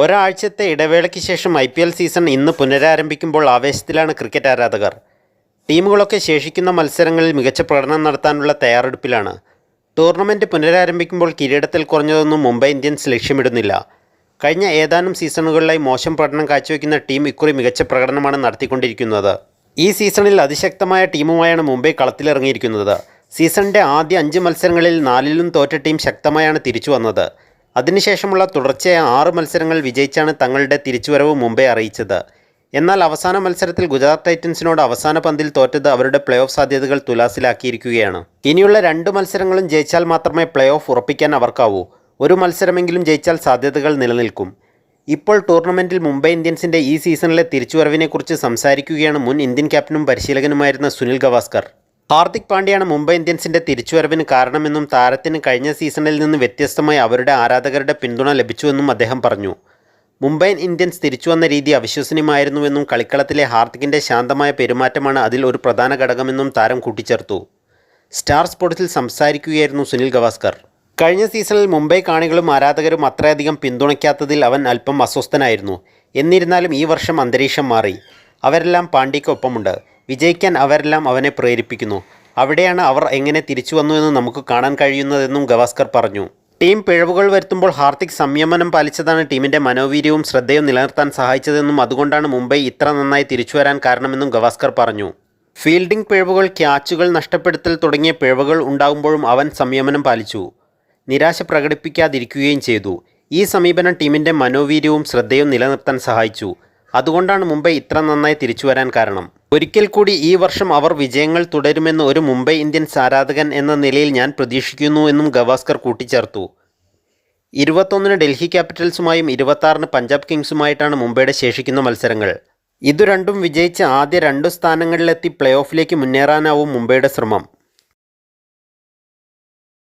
ഒരാഴ്ചത്തെ ഇടവേളയ്ക്ക് ശേഷം ഐ പി എൽ സീസൺ ഇന്ന് പുനരാരംഭിക്കുമ്പോൾ ആവേശത്തിലാണ് ക്രിക്കറ്റ് ആരാധകർ. ടീമുകളൊക്കെ ശേഷിക്കുന്ന മത്സരങ്ങളിൽ മികച്ച പ്രകടനം നടത്താനുള്ള തയ്യാറെടുപ്പിലാണ്. ടൂർണമെന്റ് പുനരാരംഭിക്കുമ്പോൾ കിരീടത്തിൽ കുറഞ്ഞതൊന്നും മുംബൈ ഇന്ത്യൻസ് ലക്ഷ്യമിടുന്നില്ല. കഴിഞ്ഞ ഏതാനും സീസണുകളിലായി മോശം പ്രകടനം കാഴ്ചവെക്കുന്ന ടീം ഇക്കുറി മികച്ച പ്രകടനമാണ് നടത്തിക്കൊണ്ടിരിക്കുന്നത്. ഈ സീസണിൽ അതിശക്തമായ ടീമുമായാണ് മുംബൈ കളത്തിലിറങ്ങിയിരിക്കുന്നത്. സീസണിന്റെ ആദ്യ അഞ്ച് മത്സരങ്ങളിൽ നാലിലും തോറ്റ ടീം ശക്തമായാണ് തിരിച്ചു വന്നത്. അതിനുശേഷമുള്ള തുടർച്ചയായ ആറ് മത്സരങ്ങൾ വിജയിച്ചാണ് തങ്ങളുടെ തിരിച്ചുവരവ് മുംബൈ അറിയിച്ചത്. എന്നാൽ അവസാന മത്സരത്തിൽ ഗുജറാത്ത് ടൈറ്റൻസിനോട് അവസാന പന്തിൽ തോറ്റത് അവരുടെ പ്ലേ ഓഫ് സാധ്യതകൾ തുലാസിലാക്കിയിരിക്കുകയാണ്. ഇനിയുള്ള രണ്ട് മത്സരങ്ങളും ജയിച്ചാൽ മാത്രമേ പ്ലേ ഓഫ് ഉറപ്പിക്കാൻ അവർക്കാവൂ. ഒരു മത്സരമെങ്കിലും ജയിച്ചാൽ സാധ്യതകൾ നിലനിൽക്കും. ഇപ്പോൾ ടൂർണമെന്റിൽ മുംബൈ ഇന്ത്യൻസിന്റെ ഈ സീസണിലെ തിരിച്ചുവരവിനെക്കുറിച്ച് സംസാരിക്കുകയാണ് മുൻ ഇന്ത്യൻ ക്യാപ്റ്റനും പരിശീലകനുമായിരുന്ന സുനിൽ ഗവാസ്കർ. ഹാർദിക് പാണ്ഡ്യയാണ് മുംബൈ ഇന്ത്യൻസിന്റെ തിരിച്ചുവരവിന് കാരണമെന്നും താരത്തിന് കഴിഞ്ഞ സീസണിൽ നിന്ന് വ്യത്യസ്തമായി അവരുടെ ആരാധകരുടെ പിന്തുണ ലഭിച്ചുവെന്നും അദ്ദേഹം പറഞ്ഞു. മുംബൈ ഇന്ത്യൻസ് തിരിച്ചുവന്ന രീതി അവിശ്വസനീയമായിരുന്നുവെന്നും കളിക്കളത്തിലെ ഹാർദിക്കിന്റെ ശാന്തമായ പെരുമാറ്റമാണ് അതിൽ ഒരു പ്രധാന ഘടകമെന്നും താരം കൂട്ടിച്ചേർത്തു. സ്റ്റാർ സ്പോർട്സിൽ സംസാരിക്കുകയായിരുന്നു സുനിൽ ഗവാസ്കർ. കഴിഞ്ഞ സീസണിൽ മുംബൈ കാണികളും ആരാധകരും അത്രയധികം പിന്തുണയ്ക്കാത്തതിൽ അവൻ അല്പം അസ്വസ്ഥനായിരുന്നു. എന്നിരുന്നാലും ഈ വർഷം അന്തരീക്ഷം മാറി. അവരെല്ലാം പാണ്ഡ്യയ്ക്കൊപ്പമുണ്ട്. വിജയിക്കാൻ അവരെല്ലാം അവനെ പ്രേരിപ്പിക്കുന്നു. അവിടെയാണ് അവർ എങ്ങനെ തിരിച്ചു വന്നുവെന്ന് നമുക്ക് കാണാൻ കഴിയുന്നതെന്നും ഗവാസ്കർ പറഞ്ഞു. ടീം പിഴവുകൾ വരുത്തുമ്പോൾ ഹാർദിക് സംയമനം പാലിച്ചതാണ് ടീമിന്റെ മനോവീര്യവും ശ്രദ്ധയും നിലനിർത്താൻ സഹായിച്ചതെന്നും അതുകൊണ്ടാണ് മുംബൈ ഇത്ര നന്നായി തിരിച്ചുവരാൻ കാരണമെന്നും ഗവാസ്കർ പറഞ്ഞു. ഫീൽഡിംഗ് പിഴവുകൾ ക്യാച്ചുകൾ നഷ്ടപ്പെടുത്തൽ തുടങ്ങിയ പിഴവുകൾ ഉണ്ടാകുമ്പോഴും അവൻ സംയമനം പാലിച്ചു. നിരാശ പ്രകടിപ്പിക്കാതിരിക്കുകയും ചെയ്തു. ഈ സമീപനം ടീമിന്റെ മനോവീര്യവും ശ്രദ്ധയും നിലനിർത്താൻ സഹായിച്ചു. അതുകൊണ്ടാണ് മുംബൈ ഇത്ര നന്നായി തിരിച്ചു വരാൻ കാരണം. ഒരിക്കൽ കൂടി ഈ വർഷം അവർ വിജയങ്ങൾ തുടരുമെന്ന് ഒരു മുംബൈ ഇന്ത്യൻസ് ആരാധകൻ എന്ന നിലയിൽ ഞാൻ പ്രതീക്ഷിക്കുന്നു എന്നും ഗവാസ്കർ കൂട്ടിച്ചേർത്തു. ഇരുപത്തൊന്നിന് ഡൽഹി ക്യാപിറ്റൽസുമായും ഇരുപത്താറിന് പഞ്ചാബ് കിങ്സുമായിട്ടാണ് മുംബൈയുടെ ശേഷിക്കുന്ന മത്സരങ്ങൾ. ഇതു രണ്ടും വിജയിച്ച് ആദ്യ രണ്ടു സ്ഥാനങ്ങളിലെത്തി പ്ലേ ഓഫിലേക്ക് മുന്നേറാനാവും മുംബൈയുടെ ശ്രമം.